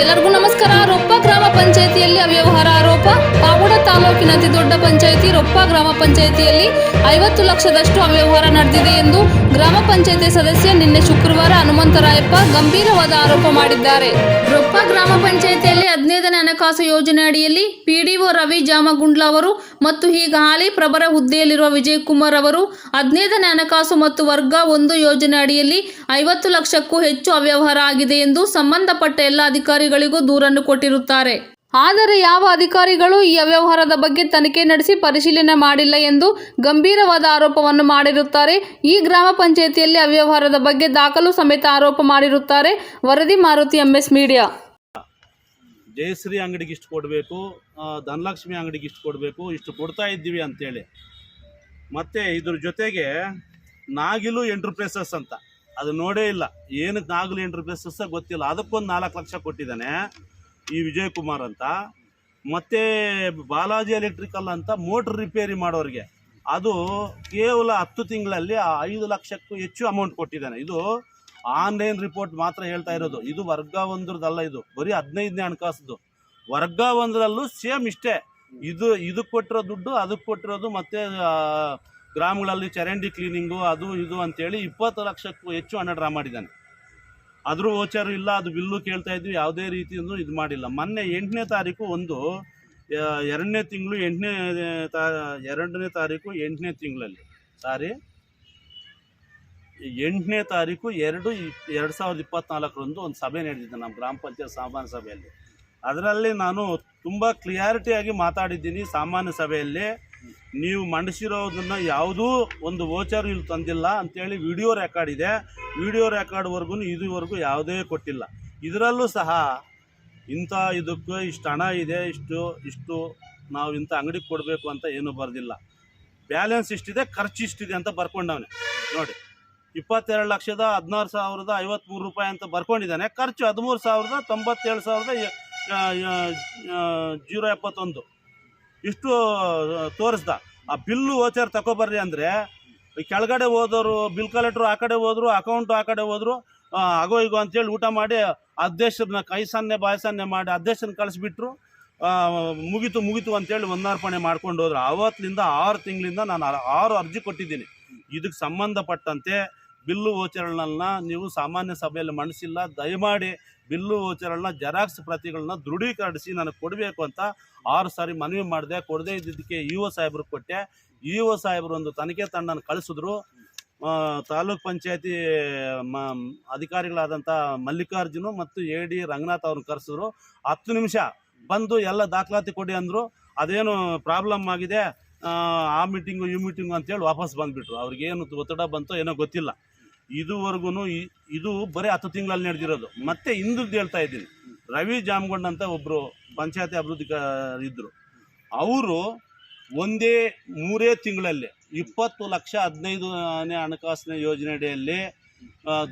ಎಲ್ಲರಿಗೂ ನಮಸ್ಕಾರ. ರೊಪ್ಪ ಗ್ರಾಮ ಪಂಚಾಯತಿಯಲ್ಲಿ ಅವ್ಯವಹಾರ ತಾಲೂಕಿನ ಅತಿ ದೊಡ್ಡ ಪಂಚಾಯಿತಿ ರೊಪ್ಪ ಗ್ರಾಮ ಪಂಚಾಯಿತಿಯಲ್ಲಿ ಐವತ್ತು ಲಕ್ಷದಷ್ಟು ಅವ್ಯವಹಾರ ನಡೆದಿದೆ ಎಂದು ಗ್ರಾಮ ಪಂಚಾಯಿತಿ ಸದಸ್ಯ ನಿನ್ನೆ ಶುಕ್ರವಾರ ಹನುಮಂತರಾಯಪ್ಪ ಗಂಭೀರವಾದ ಆರೋಪ ಮಾಡಿದ್ದಾರೆ. ರೊಪ್ಪ ಗ್ರಾಮ ಪಂಚಾಯಿತಿಯಲ್ಲಿ ಹದಿನೈದನೇ ಹಣಕಾಸು ಯೋಜನೆ ಅಡಿಯಲ್ಲಿ ಪಿಡಿಒ ರವಿ ಜಾಮಗುಂಡ್ಲ ಅವರು ಮತ್ತು ಈಗ ಹಾಲಿ ಪ್ರಬರ ಹುದ್ದೆಯಲ್ಲಿರುವ ವಿಜಯಕುಮಾರ್ ಅವರು ಹದಿನೈದನೇ ಹಣಕಾಸು ಮತ್ತು ವರ್ಗ ಒಂದು ಯೋಜನೆ ಅಡಿಯಲ್ಲಿ ಐವತ್ತು ಲಕ್ಷಕ್ಕೂ ಹೆಚ್ಚು ಅವ್ಯವಹಾರ ಆಗಿದೆ ಎಂದು ಸಂಬಂಧಪಟ್ಟ ಎಲ್ಲ ಅಧಿಕಾರಿಗಳಿಗೂ ದೂರನ್ನು ಕೊಟ್ಟಿರುತ್ತಾರೆ. ಆದರೆ ಯಾವ ಅಧಿಕಾರಿಗಳು ಈ ಅವ್ಯವಹಾರದ ಬಗ್ಗೆ ತನಿಖೆ ನಡೆಸಿ ಪರಿಶೀಲನೆ ಮಾಡಿಲ್ಲ ಎಂದು ಗಂಭೀರವಾದ ಆರೋಪವನ್ನು ಮಾಡಿರುತ್ತಾರೆ. ಈ ಗ್ರಾಮ ಪಂಚಾಯಿತಿಯಲ್ಲಿ ಅವ್ಯವಹಾರದ ಬಗ್ಗೆ ದಾಖಲು ಸಮೇತ ಆರೋಪ ಮಾಡಿರುತ್ತಾರೆ. ವರದಿ ಮಾರುತಿ ಎಂಎಸ್ ಮೀಡಿಯಾ. ಜಯಶ್ರೀ ಅಂಗಡಿಗೆ ಇಷ್ಟು ಕೊಡಬೇಕು ಧನಲಕ್ಷ್ಮಿ ಅಂಗಡಿಗೆ ಇಷ್ಟು ಕೊಡಬೇಕು, ಇಷ್ಟು ಕೊಡ್ತಾ ಇದ್ದೀವಿ ಅಂತೇಳಿ. ಮತ್ತು ಇದ್ರ ಜೊತೆಗೆ ನಾಗಿಲು ಎಂಟ್ರಪ್ರೈಸಸ್ ಅಂತ. ಅದು ನೋಡೇ ಇಲ್ಲ. ಏನಕ್ಕೆ ನಾಗಿಲು ಎಂಟ್ರಪ್ರೈಸಸ್ ಗೊತ್ತಿಲ್ಲ. ಅದಕ್ಕೊಂದು ನಾಲ್ಕು ಲಕ್ಷ ಕೊಟ್ಟಿದ್ದಾನೆ. ಈ ವಿಜಯ್ ಕುಮಾರ್ ಅಂತ, ಮತ್ತೆ ಬಾಲಾಜಿ ಎಲೆಕ್ಟ್ರಿಕಲ್ ಅಂತ ಮೋಟ್ರ್ ರಿಪೇರಿ ಮಾಡೋರಿಗೆ. ಅದು ಕೇವಲ ಹತ್ತು ತಿಂಗಳಲ್ಲಿ ಐದು ಲಕ್ಷಕ್ಕೂ ಹೆಚ್ಚು ಅಮೌಂಟ್ ಕೊಟ್ಟಿದ್ದಾನೆ. ಇದು ಆನ್ಲೈನ್ ರಿಪೋರ್ಟ್ ಮಾತ್ರ ಹೇಳ್ತಾ ಇರೋದು. ಇದು ವರ್ಗ ಒಂದ್ರದ್ದಲ್ಲ ಇದು. ಬರೀ ಹದಿನೈದನೇ ಹಣಕಾಸದ್ದು. ವರ್ಗ ಒಂದರಲ್ಲೂ ಸೇಮ್ ಇಷ್ಟೇ. ಇದು ಇದಕ್ಕೆ ಕೊಟ್ಟಿರೋ ದುಡ್ಡು, ಅದಕ್ಕೆ ಕೊಟ್ಟಿರೋದು, ಮತ್ತೆ ಗ್ರಾಮಗಳಲ್ಲಿ ಚರಂಡಿ ಕ್ಲೀನಿಂಗು ಅದು, ಇದು ಅಂತೇಳಿ ಇಪ್ಪತ್ತು ಲಕ್ಷಕ್ಕೂ ಹೆಚ್ಚು ಹಣ ಡ್ರಾ ಮಾಡಿದ್ದಾನೆ. ಅದ್ರ ಓಚರ್ ಇಲ್ಲ, ಅದು ಬಿಲ್ಲು ಕೇಳ್ತಾ ಇದ್ವಿ, ಯಾವುದೇ ರೀತಿಯೂ ಇದು ಮಾಡಿಲ್ಲ. ಮೊನ್ನೆ ಎಂಟನೇ ತಾರೀಕು ಒಂದು ಎರಡನೇ ತಿಂಗಳು ಎಂಟನೇ, ತಾ, ಎರಡನೇ ತಾರೀಕು ಎಂಟನೇ ತಿಂಗಳಲ್ಲಿ. ಸಾರಿ, ಎಂಟನೇ ತಾರೀಕು ಎರಡು ಎರಡು ಸಾವಿರದ ಇಪ್ಪತ್ತ್ನಾಲ್ಕರಂದು ಒಂದು ಸಭೆ ನಡೆದಿದ್ದೆ ನಮ್ಮ ಗ್ರಾಮ ಪಂಚಾಯತ್ ಸಾಮಾನ್ಯ ಸಭೆಯಲ್ಲಿ. ಅದರಲ್ಲಿ ನಾನು ತುಂಬ ಕ್ಲಿಯಾರಿಟಿಯಾಗಿ ಮಾತಾಡಿದ್ದೀನಿ ಸಾಮಾನ್ಯ ಸಭೆಯಲ್ಲಿ. ನೀವು ಮಂಡಿಸಿರೋದನ್ನು ಯಾವುದೂ ಒಂದು ವೋಚರ್ ಇಲ್ಲಿ ತಂದಿಲ್ಲ ಅಂತೇಳಿ ವಿಡಿಯೋ ರೆಕಾರ್ಡ್ ಇದೆ. ವಿಡಿಯೋ ರೆಕಾರ್ಡ್ವರೆಗೂ ಇದುವರೆಗೂ ಯಾವುದೇ ಕೊಟ್ಟಿಲ್ಲ. ಇದರಲ್ಲೂ ಸಹ ಇಂಥ ಇದಕ್ಕೆ ಇಷ್ಟು ಹಣ ಇದೆ, ಇಷ್ಟು ಇಷ್ಟು ನಾವು ಇಂಥ ಅಂಗಡಿಗೆ ಕೊಡಬೇಕು ಅಂತ ಏನೂ ಬರೆದಿಲ್ಲ. ಬ್ಯಾಲೆನ್ಸ್ ಇಷ್ಟಿದೆ, ಖರ್ಚು ಇಷ್ಟಿದೆ ಅಂತ ಬರ್ಕೊಂಡವನೆ. ನೋಡಿ, ಇಪ್ಪತ್ತೆರಡು ಲಕ್ಷದ ಹದಿನಾರು ಸಾವಿರದ ಐವತ್ತ್ಮೂರು ರೂಪಾಯಿ ಅಂತ ಬರ್ಕೊಂಡಿದ್ದಾನೆ. ಖರ್ಚು ಹದಿಮೂರು ಸಾವಿರದ ತೊಂಬತ್ತೇಳು ಸಾವಿರದ ಜೀರೋ ಎಪ್ಪತ್ತೊಂದು. ಇಷ್ಟು ತೋರಿಸ್ದ. ಆ ಬಿಲ್ಲು ವೋಚರ್ ತಗೋಬರ್ರಿ ಅಂದರೆ ಕೆಳಗಡೆ ಹೋದವರು ಬಿಲ್ ಕಲೆಕ್ಟ್ರು ಆ ಕಡೆ ಹೋದ್ರು ಅಕೌಂಟು ಆ ಕಡೆ ಹೋದ್ರು ಆಗೋ ಈಗೋ ಅಂತೇಳಿ ಊಟ ಮಾಡಿ, ಅಧ್ಯಕ್ಷರನ್ನ ಕೈ ಸನ್ನೆ, ಬಾಯ್ ಸನ್ನೆ ಮಾಡಿ ಅಧ್ಯಕ್ಷನ ಕಳಿಸ್ಬಿಟ್ರು ಮುಗಿತು ಮುಗಿತು ಅಂತೇಳಿ ಒಂದಾರ್ಪಣೆ ಮಾಡ್ಕೊಂಡು ಹೋದ್ರು. ಆವತ್ತಿನಿಂದ ಆರು ತಿಂಗಳಿಂದ ನಾನು ಆರು ಅರ್ಜಿ ಕೊಟ್ಟಿದ್ದೀನಿ. ಇದಕ್ಕೆ ಸಂಬಂಧಪಟ್ಟಂತೆ ಬಿಲ್ಲು ವೋಚರ್ಗಳನ್ನ ನೀವು ಸಾಮಾನ್ಯ ಸಭೆಯಲ್ಲಿ ಮಂಡಿಸಿಲ್ಲ ದಯಮಾಡಿ ಬಿಲ್ಲು ವೋಚರ್ಗಳನ್ನ ಜೆರಾಕ್ಸ್ ಪ್ರತಿಗಳನ್ನ ದೃಢೀಕರಿಸಿ ನನಗೆ ಕೊಡಬೇಕು ಅಂತ ಆರು ಸಾರಿ ಮನವಿ ಮಾಡಿದೆ. ಕೊಡದೇ ಇದ್ದಿದ್ದಕ್ಕೆ ಇ ಒ ಸಾಹೇಬ್ರಿಗೆ ಕೊಟ್ಟೆ. ಇ ಒ ಸಾಹೇಬರು ಒಂದು ತನಿಖೆ ತಂಡನ ಕಳಿಸಿದ್ರು. ತಾಲೂಕ್ ಪಂಚಾಯತಿ, ಮ ಅಧಿಕಾರಿಗಳಾದಂಥ ಮಲ್ಲಿಕಾರ್ಜುನು ಮತ್ತು ಎ ಡಿ ರಂಗನಾಥ್ ಅವ್ರನ್ನ ಕರೆಸಿದ್ರು. ಹತ್ತು ನಿಮಿಷ ಬಂದು ಎಲ್ಲ ದಾಖಲಾತಿ ಕೊಡಿ ಅಂದರು. ಅದೇನು ಪ್ರಾಬ್ಲಮ್ ಆಗಿದೆ? ಆ ಮೀಟಿಂಗು, ಈ ಮೀಟಿಂಗು ಅಂತೇಳಿ ವಾಪಸ್ ಬಂದುಬಿಟ್ರು. ಅವ್ರಿಗೇನು ಒತ್ತಡ ಬಂತೋ ಏನೋ ಗೊತ್ತಿಲ್ಲ. ಇದುವರೆಗೂ ಇದು ಬರೀ ಹತ್ತು ತಿಂಗಳಲ್ಲಿ ನಡೆದಿರೋದು. ಮತ್ತೆ ಹಿಂದದ್ದು ಹೇಳ್ತಾ ಇದ್ದೀನಿ. ರವಿ ಜಾಮಗೊಂಡ್ ಅಂತ ಒಬ್ಬರು ಪಂಚಾಯತಿ ಅಭಿವೃದ್ಧಿ ಇದ್ದರು ಅವರು ಒಂದೇ ಮೂರೇ ತಿಂಗಳಲ್ಲಿ ಇಪ್ಪತ್ತು ಲಕ್ಷ ಹದಿನೈದನೇ ಹಣಕಾಸಿನ ಯೋಜನೆ ಅಡಿಯಲ್ಲಿ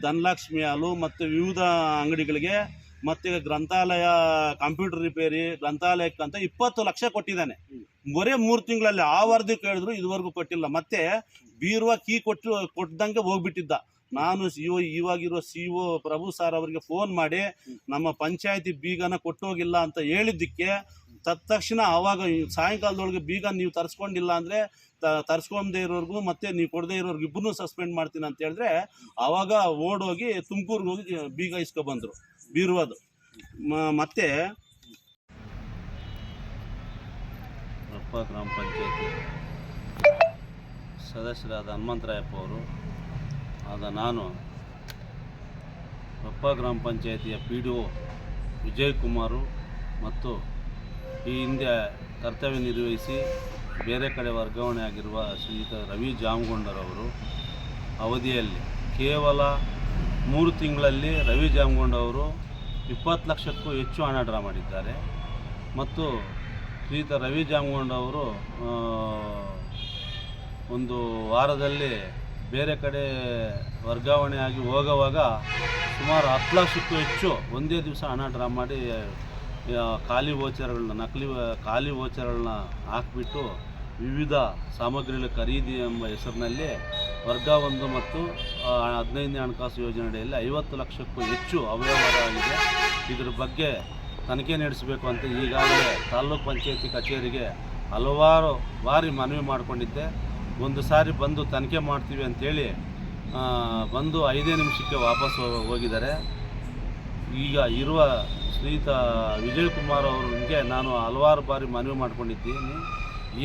ಧನಲಕ್ಷ್ಮಿ ಹಾಲು ಮತ್ತು ವಿವಿಧ ಅಂಗಡಿಗಳಿಗೆ ಮತ್ತು ಗ್ರಂಥಾಲಯ ಕಂಪ್ಯೂಟರ್ ರಿಪೇರಿ ಗ್ರಂಥಾಲಯಕ್ಕಂತ ಇಪ್ಪತ್ತು ಲಕ್ಷ ಕೊಟ್ಟಿದ್ದಾನೆ. ಬರೇ ಮೂರು ತಿಂಗಳಲ್ಲಿ ಆ ವರದಿ ಕೇಳಿದ್ರು ಇದುವರೆಗೂ ಕೊಟ್ಟಿಲ್ಲ. ಮತ್ತೆ ಬೀರುವ ಕೀ ಕೊಟ್ಟು ಕೊಟ್ಟದಂಗೆ ಹೋಗ್ಬಿಟ್ಟಿದ್ದ. ನಾನು ಸಿ ಒ ಇವಾಗಿರೋ ಸಿ ಒ ಪ್ರಭು ಸರ್ ಅವರಿಗೆ ಫೋನ್ ಮಾಡಿ, ನಮ್ಮ ಪಂಚಾಯತಿ ಬೀಗನ ಕೊಟ್ಟೋಗಿಲ್ಲ ಅಂತ ಹೇಳಿದ್ದಕ್ಕೆ ತತ್ಕ್ಷಣ ಆವಾಗ ಸಾಯಂಕಾಲದೊಳಗೆ ಬೀಗ ನೀವು ತರಿಸ್ಕೊಂಡಿಲ್ಲ ಅಂದರೆ ತರಿಸ್ಕೊಂಡೇ ಇರೋರ್ಗು ಮತ್ತೆ ನೀವು ಕೊಡದೇ ಇರೋರ್ಗು ಇಬ್ಬರನ್ನೂ ಸಸ್ಪೆಂಡ್ ಮಾಡ್ತೀನಿ ಅಂತ ಹೇಳಿದ್ರೆ ಆವಾಗ ಓಡೋಗಿ ತುಮಕೂರಿಗೆ ಹೋಗಿ ಬೀಗ ಇಸ್ಕೊಬಂದರು ಬೀರುವುದು. ಮತ್ತೆ ಗ್ರಾಮ ಪಂಚಾಯತಿ ಸದಸ್ಯರಾದ ಹನುಮಂತರಾಯಪ್ಪ ಅವರು ಆದ ನಾನು ಕೊಪ್ಪ ಗ್ರಾಮ ಪಂಚಾಯತಿಯ P D O Vijay Kumar ಮತ್ತು ಈ ಹಿಂದೆ ಕರ್ತವ್ಯ ನಿರ್ವಹಿಸಿ ಬೇರೆ ಕಡೆ ವರ್ಗಾವಣೆ ಆಗಿರುವ ಶ್ರೀಯುತ ರವಿ ಜಾಮಗೊಂಡರವರು ಅವಧಿಯಲ್ಲಿ ಕೇವಲ ಮೂರು ತಿಂಗಳಲ್ಲಿ ರವಿ ಜಾಮಗೊಂಡವರು ಇಪ್ಪತ್ತು ಲಕ್ಷಕ್ಕೂ ಹೆಚ್ಚು ಹಣ ಡ್ರಾ ಮಾಡಿದ್ದಾರೆ. ಮತ್ತು ಶ್ರೀಯುತ ರವಿ ಜಾಮಗೊಂಡವರು ಒಂದು ವಾರದಲ್ಲಿ ಬೇರೆ ಕಡೆ ವರ್ಗಾವಣೆ ಆಗಿ ಹೋಗುವಾಗ ಸುಮಾರು ಹತ್ತು ಲಕ್ಷಕ್ಕೂ ಹೆಚ್ಚು ಒಂದೇ ದಿವಸ ಹಣ ಡ್ರಾ ಮಾಡಿ ಖಾಲಿ ವೋಚರ್ಗಳನ್ನ ನಕಲಿ ಖಾಲಿ ವೋಚರ್ಗಳನ್ನ ಹಾಕಿಬಿಟ್ಟು ವಿವಿಧ ಸಾಮಗ್ರಿಗಳ ಖರೀದಿ ಎಂಬ ಹೆಸರಿನಲ್ಲಿ ವರ್ಗ ಮತ್ತು ಹದಿನೈದನೇ ಹಣಕಾಸು ಯೋಜನೆಯಲ್ಲಿ ಐವತ್ತು ಲಕ್ಷಕ್ಕೂ ಹೆಚ್ಚು ಅವ್ಯವಹಾರ ಆಗಿದೆ. ಇದ್ರ ಬಗ್ಗೆ ತನಿಖೆ ನಡೆಸಬೇಕು ಅಂತ ಈಗಾಗಲೇ ತಾಲ್ಲೂಕು ಪಂಚಾಯತಿ ಕಚೇರಿಗೆ ಹಲವಾರು ಬಾರಿ ಮನವಿ ಮಾಡಿಕೊಂಡಿದ್ದೆ. ಒಂದು ಸಾರಿ ಬಂದು ತನಿಖೆ ಮಾಡ್ತೀವಿ ಅಂಥೇಳಿ ಬಂದು ಐದೇ ನಿಮಿಷಕ್ಕೆ ವಾಪಸ್ ಹೋಗಿದ್ದಾರೆ. ಈಗ ಇರುವ ಶ್ರೀಯುತ ವಿಜಯ್ ಕುಮಾರ್ ಅವರಿಗೆ ನಾನು ಹಲವಾರು ಬಾರಿ ಮನವಿ ಮಾಡ್ಕೊಂಡಿದ್ದೀನಿ.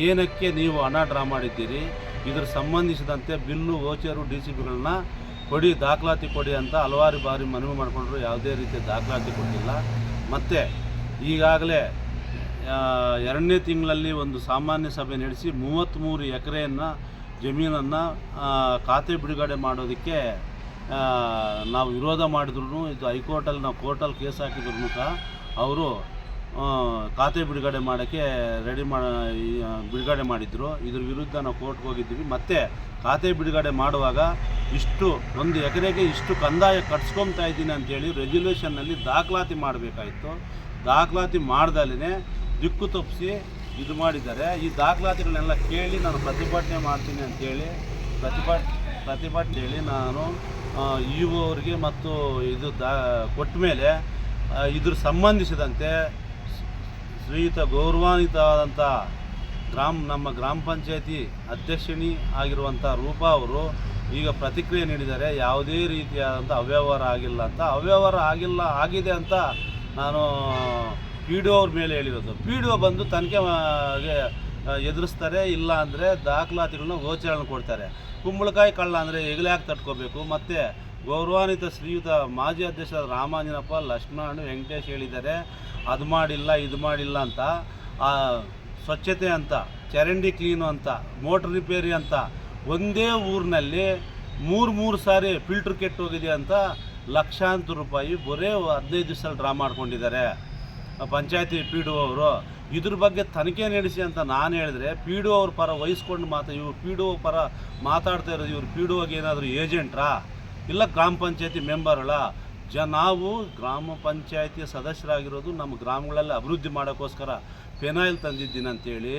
ಏನಕ್ಕೆ ನೀವು ಹಣ ಡ್ರಾ ಮಾಡಿದ್ದೀರಿ? ಇದರ ಸಂಬಂಧಿಸಿದಂತೆ ಬಿಲ್ಲು, ವೋಚರು, ಡಿ ಸಿ ಪಿಗಳನ್ನ ಕೊಡಿ, ದಾಖಲಾತಿ ಕೊಡಿ ಅಂತ ಹಲವಾರು ಬಾರಿ ಮನವಿ ಮಾಡಿಕೊಂಡ್ರು. ಯಾವುದೇ ರೀತಿಯ ದಾಖಲಾತಿ ಕೊಟ್ಟಿಲ್ಲ. ಮತ್ತು ಈಗಾಗಲೇ ಎರಡನೇ ತಿಂಗಳಲ್ಲಿ ಒಂದು ಸಾಮಾನ್ಯ ಸಭೆ ನಡೆಸಿ ಮೂವತ್ತ್ಮೂರು ಎಕರೆಯನ್ನು ಜಮೀನನ್ನು ಖಾತೆ ಬಿಡುಗಡೆ ಮಾಡೋದಕ್ಕೆ ನಾವು ವಿರೋಧ ಮಾಡಿದ್ರು ಇದು ಹೈಕೋರ್ಟಲ್ಲಿ ನಾವು ಕೋರ್ಟಲ್ಲಿ ಕೇಸ್ ಹಾಕಿದ್ರು ಸಹ ಅವರು ಖಾತೆ ಬಿಡುಗಡೆ ಮಾಡೋಕ್ಕೆ ರೆಡಿ ಮಾ ಬಿಡುಗಡೆ ಮಾಡಿದ್ರು. ಇದ್ರ ವಿರುದ್ಧ ನಾವು ಕೋರ್ಟ್ಗೆ ಹೋಗಿದ್ದೀವಿ. ಮತ್ತು ಖಾತೆ ಬಿಡುಗಡೆ ಮಾಡುವಾಗ ಇಷ್ಟು, ಒಂದು ಎಕರೆಗೆ ಇಷ್ಟು ಕಂದಾಯ ಕಟ್ಸ್ಕೊತಾ ಇದ್ದೀನಿ ಅಂತೇಳಿ ರೆಗ್ಯುಲೇಷನ್ನಲ್ಲಿ ದಾಖಲಾತಿ ಮಾಡಬೇಕಾಯಿತು. ದಾಖಲಾತಿ ಮಾಡ್ದಲೇ ದಿಕ್ಕು ತಪ್ಪಿಸಿ ಇದು ಮಾಡಿದ್ದಾರೆ. ಈ ದಾಖಲಾತಿಗಳನ್ನೆಲ್ಲ ಕೇಳಿ ನಾನು ಪ್ರತಿಭಟನೆ ಮಾಡ್ತೀನಿ ಅಂತೇಳಿ ಪ್ರತಿಭಟ್ ಪ್ರತಿಭಟನೆ ಹೇಳಿ ನಾನು ಇ ಅವರಿಗೆ ಮತ್ತು ಇದು ದಾ, ಕೊಟ್ಟ ಮೇಲೆ ಇದ್ರ ಸಂಬಂಧಿಸಿದಂತೆ ಶ್ರೀಯುತ ಗೌರವಾನ್ವಿತವಾದಂಥ ಗ್ರಾಮ, ನಮ್ಮ ಗ್ರಾಮ ಪಂಚಾಯತಿ ಅಧ್ಯಕ್ಷಿಣಿ ಆಗಿರುವಂಥ ರೂಪಾ ಅವರು ಈಗ ಪ್ರತಿಕ್ರಿಯೆ ನೀಡಿದ್ದಾರೆ. ಯಾವುದೇ ರೀತಿಯಾದಂಥ ಅವ್ಯವಹಾರ ಆಗಿಲ್ಲ ಅಂತ. ಅವ್ಯವಹಾರ ಆಗಿಲ್ಲ, ಆಗಿದೆ ಅಂತ ನಾನು ಪಿ ಡಿ ಒ ಅವ್ರ ಮೇಲೆ ಹೇಳಿರೋದು. ಪಿ ಡಿ ಒ ಬಂದು ತನಿಖೆ ಎದುರಿಸ್ತಾರೆ, ಇಲ್ಲ ಅಂದರೆ ದಾಖಲಾತಿಗಳನ್ನ ಗೋಚರಣೆ ಕೊಡ್ತಾರೆ. ಕುಂಬಳಕಾಯಿ ಕಳ್ಳ ಅಂದರೆ ಹೆಗಲೆ ಹಾಕಿ ತಟ್ಕೋಬೇಕು? ಮತ್ತು ಗೌರವಾನ್ವಿತ ಶ್ರೀಯುತ ಮಾಜಿ ಅಧ್ಯಕ್ಷ ರಾಮಾಂಜನಪ್ಪ, ಲಕ್ಷ್ಮಣ, ವೆಂಕಟೇಶ್ ಹೇಳಿದ್ದಾರೆ, ಅದು ಮಾಡಿಲ್ಲ, ಇದು ಮಾಡಿಲ್ಲ ಅಂತ. ಸ್ವಚ್ಛತೆ ಅಂತ, ಚರಂಡಿ ಕ್ಲೀನು ಅಂತ, ಮೋಟ್ರ್ ರಿಪೇರಿ ಅಂತ, ಒಂದೇ ಊರಿನಲ್ಲಿ ಮೂರು ಮೂರು ಸಾರಿ ಫಿಲ್ಟ್ರ್ ಕೆಟ್ಟೋಗಿದೆ ಅಂತ ಲಕ್ಷಾಂತರ ರೂಪಾಯಿ ಬರೇ ಹದಿನೈದು ದಿವಸ ಡ್ರಾ ಮಾಡ್ಕೊಂಡಿದ್ದಾರೆ. ಪಂಚಾಯತಿ ಪಿ ಡಿ ಅವರು, ಇದ್ರ ಬಗ್ಗೆ ತನಿಖೆ ನಡೆಸಿ ಅಂತ ನಾನು ಹೇಳಿದ್ರೆ ಪಿ ಡಿ ಅವ್ರ ಪರ ವಹಿಸ್ಕೊಂಡು ಮಾತಾ, ಇವ್ರು ಪಿ ಡಿ ಪರ ಮಾತಾಡ್ತಾ ಇರೋದು ಇವ್ರು ಪಿ ಡಿ ಏನಾದರೂ ಏಜೆಂಟ್ರಾ? ಇಲ್ಲ ಗ್ರಾಮ ಪಂಚಾಯತಿ ಮೆಂಬರ್ಗಳ? ಜ, ನಾವು ಗ್ರಾಮ ಪಂಚಾಯತಿ ಸದಸ್ಯರಾಗಿರೋದು ನಮ್ಮ ಗ್ರಾಮಗಳಲ್ಲಿ ಅಭಿವೃದ್ಧಿ ಮಾಡೋಕ್ಕೋಸ್ಕರ ಫೆನಾಯಿಲ್ ತಂದಿದ್ದೀನಿ ಅಂತೇಳಿ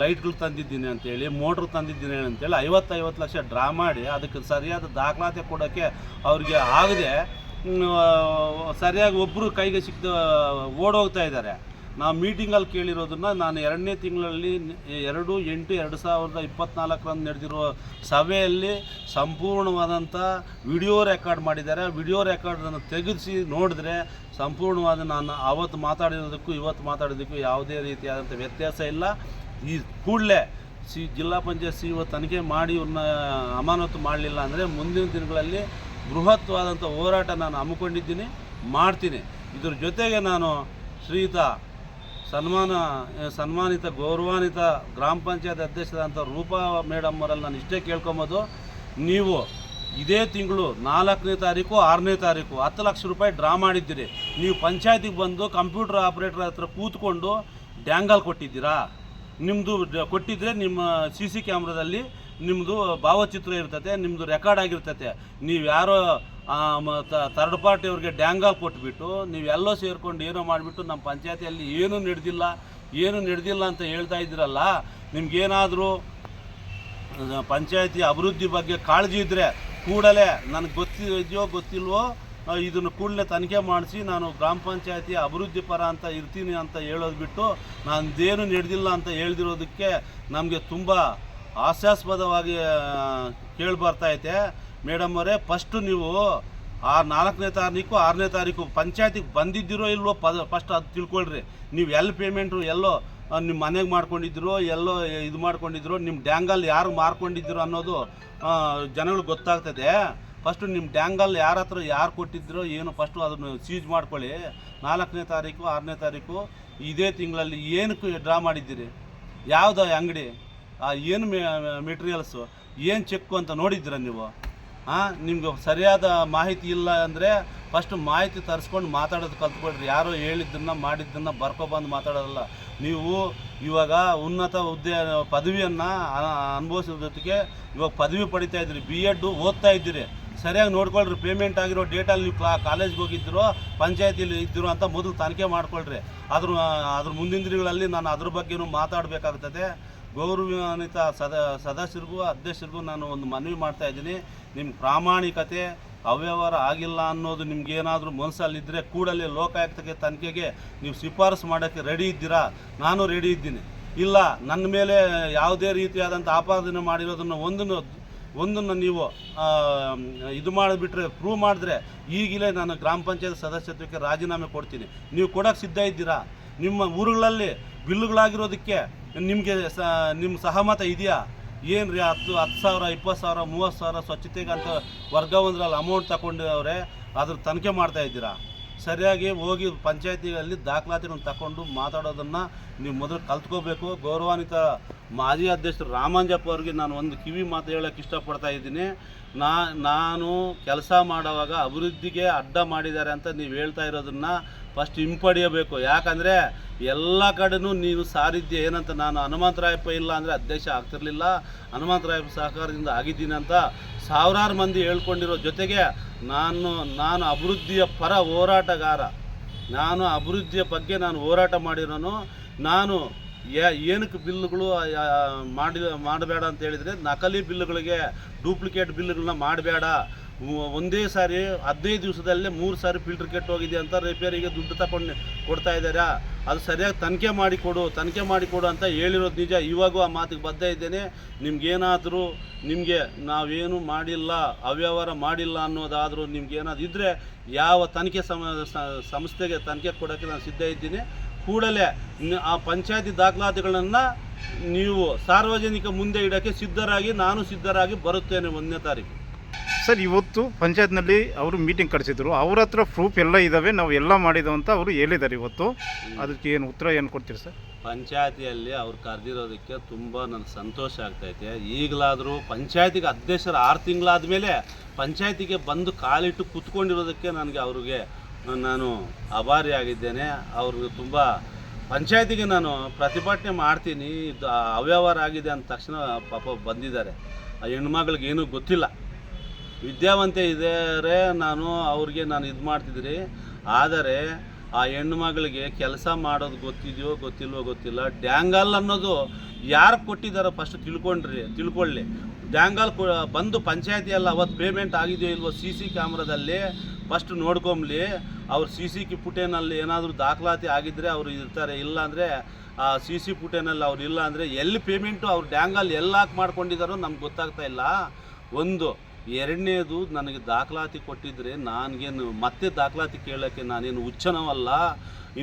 ಲೈಟ್ಗಳು ತಂದಿದ್ದೀನಿ ಅಂತೇಳಿ, ಮೋಟ್ರ್ ತಂದಿದ್ದೀನಿ ಅಂತೇಳಿ ಐವತ್ತೈವತ್ತು ಐವತ್ತು ಲಕ್ಷ ಡ್ರಾ ಮಾಡಿ, ಅದಕ್ಕೆ ಸರಿಯಾದ ದಾಖಲಾತಿ ಕೊಡೋಕ್ಕೆ ಅವ್ರಿಗೆ ಆಗದೆ ಸರಿಯಾಗಿ ಒಬ್ಬರು ಕೈಗೆ ಸಿಕ್ದ ಓಡೋಗ್ತಾ ಇದ್ದಾರೆ. ನಾವು ಮೀಟಿಂಗಲ್ಲಿ ಕೇಳಿರೋದನ್ನ ನಾನು ಎರಡನೇ ತಿಂಗಳಲ್ಲಿ, ಎರಡು, ಎಂಟು, ಎರಡು ಸಾವಿರದ ಇಪ್ಪತ್ನಾಲ್ಕರಂದು ನಡೆದಿರೋ ಸಭೆಯಲ್ಲಿ ಸಂಪೂರ್ಣವಾದಂಥ ವಿಡಿಯೋ ರೆಕಾರ್ಡ್ ಮಾಡಿದ್ದಾರೆ. ವಿಡಿಯೋ ರೆಕಾರ್ಡನ್ನು ತೆಗೆಸಿ ನೋಡಿದ್ರೆ ಸಂಪೂರ್ಣವಾದ ನಾನು ಆವತ್ತು ಮಾತಾಡಿರೋದಕ್ಕೂ ಇವತ್ತು ಮಾತಾಡೋದಕ್ಕೂ ಯಾವುದೇ ರೀತಿಯಾದಂಥ ವ್ಯತ್ಯಾಸ ಇಲ್ಲ. ಈ ಕೂಡಲೇ ಸಿ, ಜಿಲ್ಲಾ ಪಂಚಾಯತ್ ಸಿ ಇವತ್ತು ತನಿಖೆ ಮಾಡಿ ಇವ್ರನ್ನ ಅಮಾನತು ಮಾಡಲಿಲ್ಲ ಅಂದರೆ ಮುಂದಿನ ದಿನಗಳಲ್ಲಿ ಬೃಹತ್ವಾದಂಥ ಹೋರಾಟ ನಾನು ಹಮ್ಮಿಕೊಂಡಿದ್ದೀನಿ, ಮಾಡ್ತೀನಿ. ಇದ್ರ ಜೊತೆಗೆ ನಾನು ಶ್ರೀಯುತ ಸನ್ಮಾನ ಸನ್ಮಾನಿತ, ಗೌರವಾನ್ವಿತ ಗ್ರಾಮ ಪಂಚಾಯತ್ ಅಧ್ಯಕ್ಷರಾದಂಥ ರೂಪಾ ಮೇಡಮ್ ಅವರಲ್ಲಿ ನಾನು ಇಷ್ಟೇ ಕೇಳ್ಕೊಬೋದು. ನೀವು ಇದೇ ತಿಂಗಳು ನಾಲ್ಕನೇ ತಾರೀಕು, ಆರನೇ ತಾರೀಕು ಹತ್ತು ಲಕ್ಷ ರೂಪಾಯಿ ಡ್ರಾ ಮಾಡಿದ್ದೀರಿ. ನೀವು ಪಂಚಾಯತಿಗೆ ಬಂದು ಕಂಪ್ಯೂಟರ್ ಆಪ್ರೇಟರ್ ಹತ್ರ ಕೂತ್ಕೊಂಡು ಡ್ಯಾಂಗಲ್ ಕೊಟ್ಟಿದ್ದೀರಾ? ನಿಮ್ಮದು ಕೊಟ್ಟಿದ್ದರೆ ನಿಮ್ಮ ಸಿ ಸಿ ಕ್ಯಾಮ್ರಾದಲ್ಲಿ ನಿಮ್ಮದು ಭಾವಚಿತ್ರ ಇರ್ತತೆ ನಿಮ್ಮದು ರೆಕಾರ್ಡ್ ಆಗಿರ್ತತೆ. ನೀವು ಯಾರೋ ಥರ್ಡ್ ಪಾರ್ಟಿಯವ್ರಿಗೆ ಡ್ಯಾಂಗಲ್ ಕೊಟ್ಬಿಟ್ಟು ನೀವೆಲ್ಲೋ ಸೇರ್ಕೊಂಡು ಏನೋ ಮಾಡಿಬಿಟ್ಟು ನಮ್ಮ ಪಂಚಾಯತಿಯಲ್ಲಿ ಏನೂ ನಡೆದಿಲ್ಲ ಏನೂ ನಡೆದಿಲ್ಲ ಅಂತ ಹೇಳ್ತಾ ಇದ್ದೀರಲ್ಲ, ನಿಮ್ಗೇನಾದರೂ ಪಂಚಾಯತಿ ಅಭಿವೃದ್ಧಿ ಬಗ್ಗೆ ಕಾಳಜಿ ಇದ್ದರೆ ಕೂಡಲೇ ನನಗೆ ಗೊತ್ತಿದೆಯೋ ಗೊತ್ತಿಲ್ವೋ ಇದನ್ನು ಕೂಡಲೇ ತನಿಖೆ ಮಾಡಿಸಿ ನಾನು ಗ್ರಾಮ ಪಂಚಾಯತಿ ಅಭಿವೃದ್ಧಿ ಪರ ಅಂತ ಇರ್ತೀನಿ ಅಂತ ಹೇಳೋದು ಬಿಟ್ಟು ನಂದೇನು ನಡೆದಿಲ್ಲ ಅಂತ ಹೇಳ್ದಿರೋದಕ್ಕೆ ನಮಗೆ ತುಂಬ ಹಾಸ್ಯಾಸ್ಪದವಾಗಿ ಕೇಳಿ ಬರ್ತೈತೆ ಮೇಡಮ್ ಅವರೇ ಫಸ್ಟು ನೀವು ಆ ನಾಲ್ಕನೇ ತಾರೀಕು, ಆರನೇ ತಾರೀಕು ಪಂಚಾಯತಿಗೆ ಬಂದಿದ್ದೀರೋ ಇಲ್ವೋ ಪದ ಫಸ್ಟ್ ಅದು ತಿಳ್ಕೊಳ್ರಿ. ನೀವು ಎಲ್ಲಿ ಪೇಮೆಂಟು ಎಲ್ಲೋ ನಿಮ್ಮ ಮನೆಗೆ ಮಾಡ್ಕೊಂಡಿದ್ದೀರೋ, ಎಲ್ಲೋ ಇದು ಮಾಡ್ಕೊಂಡಿದ್ರು ನಿಮ್ಮ ಡ್ಯಾಂಗಲ್ಲಿ ಯಾರು ಮಾರ್ಕೊಂಡಿದ್ದೀರೋ ಅನ್ನೋದು ಜನಗಳು ಗೊತ್ತಾಗ್ತದೆ. ಫಸ್ಟು ನಿಮ್ಮ ಡ್ಯಾಂಗಲ್ ಯಾರ ಹತ್ರ ಯಾರು ಕೊಟ್ಟಿದ್ರೋ ಏನು ಫಸ್ಟು ಅದನ್ನು ಸೀಜ್ ಮಾಡ್ಕೊಳ್ಳಿ. ನಾಲ್ಕನೇ ತಾರೀಕು, ಆರನೇ ತಾರೀಕು, ಇದೇ ತಿಂಗಳಲ್ಲಿ ಏನಕ್ಕೂ ಡ್ರಾ ಮಾಡಿದ್ದೀರಿ? ಯಾವುದು ಅಂಗಡಿ? ಆ ಏನು ಮೆಟೀರಿಯಲ್ಸು ಏನು ಚೆಕ್ಕು ಅಂತ ನೋಡಿದ್ದೀರಾ ನೀವು? ಹಾಂ ನಿಮ್ಗೆ ಸರಿಯಾದ ಮಾಹಿತಿ ಇಲ್ಲ ಅಂದರೆ ಫಸ್ಟ್ ಮಾಹಿತಿ ತರಿಸ್ಕೊಂಡು ಮಾತಾಡೋದು ಕಲ್ತ್ಕೊಳ್ರಿ. ಯಾರೋ ಹೇಳಿದ್ದನ್ನು ಮಾಡಿದ್ದನ್ನು ಬರ್ಕೊಬಂದು ಮಾತಾಡೋದಲ್ಲ. ನೀವು ಇವಾಗ ಉನ್ನತ ಹುದ್ದೆ ಪದವಿಯನ್ನು ಅನುಭವಿಸೋ ಜೊತೆಗೆ ಇವಾಗ ಪದವಿ ಪಡಿತಾ ಇದ್ದೀರಿ ಬಿ ಎಡ್ಡು ಓದ್ತಾ ಇದ್ದೀರಿ. ಸರಿಯಾಗಿ ನೋಡ್ಕೊಳ್ರಿ. ಪೇಮೆಂಟ್ ಆಗಿರೋ ಡೇಟಲ್ಲಿ ನೀವು ಕ್ಲಾ ಕಾಲೇಜ್ಗೆ ಹೋಗಿದ್ದೀರೋ, ಪಂಚಾಯತಿಲಿ ಇದ್ದಿರೋ ಅಂತ ಮೊದಲು ತನಿಖೆ ಮಾಡ್ಕೊಳ್ರಿ. ಅದ್ರ ಅದ್ರ ಮುಂದಿನ ದಿನಗಳಲ್ಲಿ ನಾನು ಅದ್ರ ಬಗ್ಗೆನೂ ಮಾತಾಡಬೇಕಾಗ್ತದೆ. ಗೌರವಾನ್ವಿತ ಸದ, ಸದಸ್ಯರಿಗೂ, ಅಧ್ಯಕ್ಷರಿಗೂ ನಾನು ಒಂದು ಮನವಿ ಮಾಡ್ತಾ ಇದ್ದೀನಿ. ನಿಮ್ಮ ಪ್ರಾಮಾಣಿಕತೆ ಅವ್ಯವಹಾರ ಆಗಿಲ್ಲ ಅನ್ನೋದು ನಿಮ್ಗೆ ಏನಾದರೂ ಮನಸ್ಸಲ್ಲಿದ್ದರೆ ಕೂಡಲೇ ಲೋಕಾಯುಕ್ತಕ್ಕೆ ತನಿಖೆಗೆ ನೀವು ಶಿಫಾರಸು ಮಾಡೋಕ್ಕೆ ರೆಡಿ ಇದ್ದೀರಾ? ನಾನು ರೆಡಿ ಇದ್ದೀನಿ. ಇಲ್ಲ ನನ್ನ ಮೇಲೆ ಯಾವುದೇ ರೀತಿಯಾದಂಥ ಆಪಾದನೆ ಮಾಡಿರೋದನ್ನು ಒಂದನ್ನು ಒಂದನ್ನು ನೀವು ಇದು ಮಾಡಿಬಿಟ್ರೆ ಪ್ರೂವ್ ಮಾಡಿದ್ರೆ ಈಗಲೇ ನಾನು ಗ್ರಾಮ ಪಂಚಾಯತ್ ಸದಸ್ಯತ್ವಕ್ಕೆ ರಾಜೀನಾಮೆ ಕೊಡ್ತೀನಿ. ನೀವು ಕೊಡೋಕ್ಕೆ ಸಿದ್ಧ ಇದ್ದೀರಾ? ನಿಮ್ಮ ಊರುಗಳಲ್ಲಿ ಬಿಲ್ಲುಗಳಾಗಿರೋದಕ್ಕೆ ನಿಮಗೆ ಸ ನಿಮ್ಮ ಸಹಮತ ಇದೆಯಾ? ಏನು ರೀ ಹತ್ತು ಹತ್ತು ಸಾವಿರ, ಇಪ್ಪತ್ತು ಸಾವಿರ, ಮೂವತ್ತು ಸಾವಿರ ಸ್ವಚ್ಛತೆಗೆ ವರ್ಗ ಒಂದರಲ್ಲಿ ಅಮೌಂಟ್ ತಗೊಂಡವ್ರೆ ಅದ್ರ ತನಿಖೆ ಮಾಡ್ತಾ ಇದ್ದೀರಾ? ಸರಿಯಾಗಿ ಹೋಗಿ ಪಂಚಾಯತಿಗಳಲ್ಲಿ ದಾಖಲಾತಿಗಳನ್ನು ತಗೊಂಡು ಮಾತಾಡೋದನ್ನು ನೀವು ಮೊದಲು ಕಲ್ತ್ಕೋಬೇಕು. ಗೌರವಾನ್ವಿತ ಮಾಜಿ ಅಧ್ಯಕ್ಷರು ರಾಮಾಂಜಪ್ಪ ಅವ್ರಿಗೆ ನಾನು ಒಂದು ಕಿವಿ ಮಾತು ಹೇಳೋಕ್ಕೆ ಇಷ್ಟಪಡ್ತಾ ಇದ್ದೀನಿ. ನಾ, ನಾನು ಕೆಲಸ ಮಾಡುವಾಗ ಅಭಿವೃದ್ಧಿಗೆ ಅಡ್ಡ ಮಾಡಿದ್ದಾರೆ ಅಂತ ನೀವು ಹೇಳ್ತಾ ಇರೋದನ್ನು ಫಸ್ಟ್ ಹಿಂಪಡೆಯಬೇಕು ಯಾಕಂದರೆ ಎಲ್ಲ ಕಡೆನೂ ನೀನು ಸಾರಿದ್ದೆ ಏನಂತ ನಾನು ಹನುಮಂತರಾಯಪ್ಪ ಇಲ್ಲ ಅಂದರೆ ಅಧ್ಯಕ್ಷ ಆಗ್ತಿರಲಿಲ್ಲ. ಹನುಮಂತರಾಯಪ್ಪ ಸಹಕಾರದಿಂದ ಆಗಿದ್ದೀನಿ ಅಂತ ಸಾವಿರಾರು ಮಂದಿ ಹೇಳ್ಕೊಂಡಿರೋ ಜೊತೆಗೆ ನಾನು ನಾನು ಅಭಿವೃದ್ಧಿಯ ಪರ ಹೋರಾಟಗಾರ. ನಾನು ಅಭಿವೃದ್ಧಿಯ ಬಗ್ಗೆ ನಾನು ಹೋರಾಟ ಮಾಡಿರೋನು. ನಾನು ಏನಕ್ಕೆ ಬಿಲ್ಲುಗಳು ಮಾಡಿ ಮಾಡಬೇಡ ಅಂತ ಹೇಳಿದರೆ ನಕಲಿ ಬಿಲ್ಲುಗಳಿಗೆ ಡೂಪ್ಲಿಕೇಟ್ ಬಿಲ್ಲುಗಳನ್ನ ಮಾಡಬೇಡ. ಒಂದೇ ಸಾರಿ ಹದಿನೈದು ದಿವಸದಲ್ಲೇ ಮೂರು ಸಾರಿ ಫಿಲ್ಟರ್ ಕೆಟ್ಟು ಹೋಗಿದೆ ಅಂತ ರಿಪೇರಿಗೆ ದುಡ್ಡು ತಗೊಂಡು ಕೊಡ್ತಾ ಇದ್ದಾರಾ? ಅದು ಸರಿಯಾಗಿ ತನಿಖೆ ಮಾಡಿ ಕೊಡು, ತನಿಖೆ ಮಾಡಿ ಕೊಡು ಅಂತ ಹೇಳಿರೋದು ನಿಜ. ಇವಾಗೂ ಆ ಮಾತಿಗೆ ಬದ್ಧ ಇದ್ದೇನೆ. ನಿಮ್ಗೇನಾದರೂ ನಿಮಗೆ ನಾವೇನು ಮಾಡಿಲ್ಲ, ಅವ್ಯವಹಾರ ಮಾಡಿಲ್ಲ ಅನ್ನೋದಾದರೂ ನಿಮ್ಗೇನಾದ್ರು ಇದ್ದರೆ ಯಾವ ತನಿಖೆ ಸಮ ಸಂಸ್ಥೆಗೆ ತನಿಖೆ ಕೊಡೋಕ್ಕೆ ನಾನು ಸಿದ್ಧ ಇದ್ದೀನಿ. ಕೂಡಲೇ ಆ ಪಂಚಾಯತಿ ದಾಖಲಾತಿಗಳನ್ನು ನೀವು ಸಾರ್ವಜನಿಕ ಮುಂದೆ ಇಡೋಕ್ಕೆ ಸಿದ್ಧರಾಗಿ, ನಾನು ಸಿದ್ಧರಾಗಿ ಬರುತ್ತೇನೆ ಒಂದನೇ ತಾರೀಕು. ಸರ್, ಇವತ್ತು ಪಂಚಾಯತ್ನಲ್ಲಿ ಅವರು ಮೀಟಿಂಗ್ ಕರೆಸಿದ್ರು ಅವ್ರ ಹತ್ರ ಪ್ರೂಫ್ ಎಲ್ಲ ಇದ್ದಾವೆ ನಾವು ಎಲ್ಲ ಮಾಡಿದ್ದೆವು ಅಂತ ಅವರು ಹೇಳಿದ್ದಾರೆ ಇವತ್ತು. ಅದಕ್ಕೆ ಏನು ಉತ್ತರ ಏನು ಕೊಡ್ತೀರಿ ಸರ್? ಪಂಚಾಯತಿಯಲ್ಲಿ ಅವ್ರು ಕರೆದಿರೋದಕ್ಕೆ ತುಂಬ ನನಗೆ ಸಂತೋಷ ಆಗ್ತೈತೆ. ಈಗಲಾದರೂ ಪಂಚಾಯತಿಗೆ ಅಧ್ಯಕ್ಷರ ಆರು ತಿಂಗಳಾದ ಮೇಲೆ ಪಂಚಾಯತಿಗೆ ಬಂದು ಕಾಲಿಟ್ಟು ಕೂತ್ಕೊಂಡಿರೋದಕ್ಕೆ ನನಗೆ ಅವ್ರಿಗೆ ನಾನು ಅಭಾರಿಯಾಗಿದ್ದೇನೆ ಅವ್ರಿಗೆ ತುಂಬ ಪಂಚಾಯತಿಗೆ ನಾನು ಪ್ರತಿಭಟನೆ ಮಾಡ್ತೀನಿ. ಇದು ಅವ್ಯವಹಾರ ಆಗಿದೆ ಅಂದ ತಕ್ಷಣ ಪಾಪ ಬಂದಿದ್ದಾರೆ. ಆ ಹೆಣ್ಮಗಳಿಗೆ ಏನೂ ಗೊತ್ತಿಲ್ಲ. ವಿದ್ಯಾವಂತೆ ಇದ್ದಾರೆ ನಾನು ಅವ್ರಿಗೆ ನಾನು ಇದು ಮಾಡ್ತಿದ್ರಿ ಆದರೆ ಆ ಹೆಣ್ಣು ಮಗಳಿಗೆ ಕೆಲಸ ಮಾಡೋದು ಗೊತ್ತಿದೆಯೋ ಗೊತ್ತಿಲ್ವೋ ಗೊತ್ತಿಲ್ಲ. ಡ್ಯಾಂಗಲ್ ಅನ್ನೋದು ಯಾರು ಕೊಟ್ಟಿದ್ದಾರೋ ಫಸ್ಟ್ ತಿಳ್ಕೊಂಡ್ರಿ, ತಿಳ್ಕೊಳ್ಳಿ. ಡ್ಯಾಂಗಲ್ ಬಂದು ಪಂಚಾಯತಿಯಲ್ಲ ಅವತ್ತು ಪೇಮೆಂಟ್ ಆಗಿದೆಯೋ ಇಲ್ವೋ ಸಿ ಸಿ ಕ್ಯಾಮ್ರಾದಲ್ಲಿ ಫಸ್ಟ್ ನೋಡ್ಕೊಂಬ್ಲಿ. ಅವ್ರು ಸಿ ಸಿ ಕಿ ಪುಟೇನಲ್ಲಿ ಏನಾದರೂ ದಾಖಲಾತಿ ಆಗಿದ್ದರೆ ಅವರು ಇರ್ತಾರೆ. ಇಲ್ಲ ಅಂದರೆ ಆ ಸಿ ಸಿ ಪುಟೇನಲ್ಲಿ ಅವ್ರು ಇಲ್ಲ ಅಂದರೆ ಎಲ್ಲಿ ಪೇಮೆಂಟು ಅವ್ರು ಡ್ಯಾಂಗಲ್ ಎಲ್ಲ ಹಾಕಿ ಮಾಡ್ಕೊಂಡಿದ್ದಾರೋ ನಮ್ಗೆ ಗೊತ್ತಾಗ್ತಾ ಇಲ್ಲ. ಒಂದು ಎರಡನೇದು ನನಗೆ ದಾಖಲಾತಿ ಕೊಟ್ಟಿದ್ದರೆ ನನಗೇನು ಮತ್ತೆ ದಾಖಲಾತಿ ಕೇಳೋಕ್ಕೆ ನಾನೇನು ಹುಚ್ಚನವಲ್ಲ?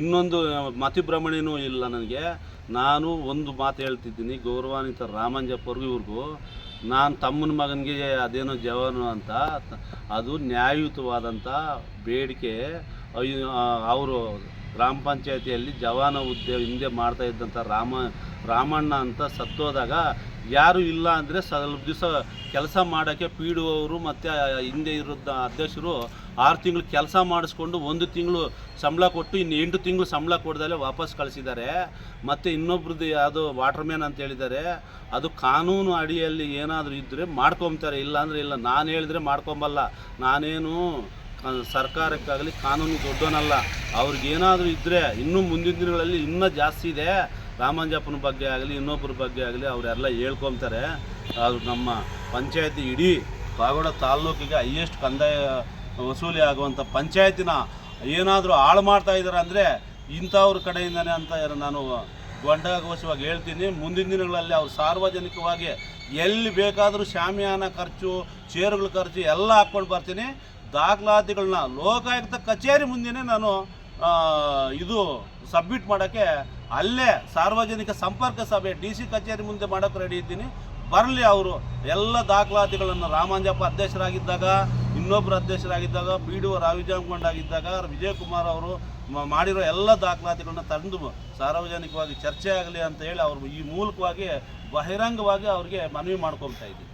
ಇನ್ನೊಂದು ಮತಿಭ್ರಮಣೆನೂ ಇಲ್ಲ ನನಗೆ. ನಾನು ಒಂದು ಮಾತು ಹೇಳ್ತಿದ್ದೀನಿ, ಗೌರವಾನ್ವಿತ ರಾಮಂಜಪ್ಪವ್ರಿಗೂ, ಇವ್ರಿಗೂ. ನಾನು ತಮ್ಮನ ಮಗನಿಗೆ ಅದೇನೋ ಜವಾನು ಅಂತ, ಅದು ನ್ಯಾಯಯುತವಾದಂಥ ಬೇಡಿಕೆ ಅವರು ಗ್ರಾಮ ಪಂಚಾಯತಿಯಲ್ಲಿ ಜವಾನ ಹುದ್ದೆ ಹಿಂದೆ ಮಾಡ್ತಾ ಇದ್ದಂಥ ರಾಮ, ರಾಮಣ್ಣ ಅಂತ ಸತ್ತೋದಾಗ ಯಾರು ಇಲ್ಲ ಅಂದರೆ ಸ್ವಲ್ಪ ದಿವಸ ಕೆಲಸ ಮಾಡೋಕ್ಕೆ ಪಿ ಡಿ ಅವರು ಮತ್ತು ಹಿಂದೆ ಇರೋದ ಅಧ್ಯಕ್ಷರು ಆರು ತಿಂಗಳು ಕೆಲಸ ಮಾಡಿಸ್ಕೊಂಡು ಒಂದು ತಿಂಗಳು ಸಂಬಳ ಕೊಟ್ಟು ಇನ್ನು ಎಂಟು ತಿಂಗಳು ಸಂಬಳ ಕೊಡ್ದಲ್ಲೇ ವಾಪಸ್ ಕಳಿಸಿದ್ದಾರೆ. ಮತ್ತು ಇನ್ನೊಬ್ರದ್ದು ಯಾವುದು ವಾಟರ್ ಮ್ಯಾನ್ ಅಂತ ಹೇಳಿದ್ದಾರೆ. ಅದು ಕಾನೂನು ಅಡಿಯಲ್ಲಿ ಏನಾದರೂ ಇದ್ದರೆ ಮಾಡ್ಕೊಂಬ್ತಾರೆ ಇಲ್ಲ ಅಂದರೆ ಇಲ್ಲ. ನಾನು ಹೇಳಿದ್ರೆ ಮಾಡ್ಕೊಂಬಲ್ಲ. ನಾನೇನು ಸರ್ಕಾರಕ್ಕಾಗಲಿ ಕಾನೂನು ದೊಡ್ಡವನಲ್ಲ. ಅವ್ರಿಗೇನಾದರೂ ಇದ್ದರೆ ಇನ್ನೂ ಮುಂದಿನ ದಿನಗಳಲ್ಲಿ ಇನ್ನೂ ಜಾಸ್ತಿ ಇದೆ. ರಾಮಂಜಪ್ಪನ ಬಗ್ಗೆ ಆಗಲಿ, ಇನ್ನೊಬ್ಬರ ಬಗ್ಗೆ ಆಗಲಿ ಅವರೆಲ್ಲ ಹೇಳ್ಕೊತಾರೆ. ಅದು ನಮ್ಮ ಪಂಚಾಯತಿ ಇಡೀ ಕಾಗೋಡ ತಾಲ್ಲೂಕಿಗೆ ಹೈಯೆಸ್ಟ್ ಕಂದಾಯ ವಸೂಲಿ ಆಗುವಂಥ ಪಂಚಾಯತಿನ ಏನಾದರೂ ಹಾಳು ಮಾಡ್ತಾ ಇದ್ದಾರೆ ಅಂದರೆ ಇಂಥವ್ರ ಕಡೆಯಿಂದನೇ ಅಂತ ನಾನು ಗೊಂಡಾಘೋಷವಾಗಿ ಹೇಳ್ತೀನಿ. ಮುಂದಿನ ದಿನಗಳಲ್ಲಿ ಅವರು ಸಾರ್ವಜನಿಕವಾಗಿ ಎಲ್ಲಿ ಬೇಕಾದರೂ ಶಾಮಿಯಾನ ಖರ್ಚು ಚೇರುಗಳ ಖರ್ಚು ಎಲ್ಲ ಹಾಕ್ಕೊಂಡು ಬರ್ತೀನಿ. ದಾಖಲಾತಿಗಳನ್ನ ಲೋಕಾಯುಕ್ತ ಕಚೇರಿ ಮುಂದೆನೇ ನಾನು ಇದು ಸಬ್ಮಿಟ್ ಮಾಡೋಕ್ಕೆ ಅಲ್ಲೇ ಸಾರ್ವಜನಿಕ ಸಂಪರ್ಕ ಸಭೆ ಡಿ ಸಿ ಕಚೇರಿ ಮುಂದೆ ಮಾಡೋಕ್ಕೆ ರೆಡಿ ಇದ್ದೀನಿ. ಬರಲಿ ಅವರು. ಎಲ್ಲ ದಾಖಲಾತಿಗಳನ್ನು ರಾಮಾಂಜಪ್ಪ ಅಧ್ಯಕ್ಷರಾಗಿದ್ದಾಗ ಇನ್ನೊಬ್ಬರು ಅಧ್ಯಕ್ಷರಾಗಿದ್ದಾಗ ಪಿ ಡಿ ಒ ರಾವಿಜಾಮಗೊಂಡಾಗಿದ್ದಾಗ ವಿಜಯಕುಮಾರ್ ಅವರು ಮಾಡಿರೋ ಎಲ್ಲ ದಾಖಲಾತಿಗಳನ್ನ ತಂದು ಸಾರ್ವಜನಿಕವಾಗಿ ಚರ್ಚೆ ಆಗಲಿ ಅಂತ ಹೇಳಿ ಅವರು ಈ ಮೂಲಕವಾಗಿ ಬಹಿರಂಗವಾಗಿ ಅವ್ರಿಗೆ ಮನವಿ ಮಾಡ್ಕೊಳ್ತಾ ಇದ್ದೀನಿ.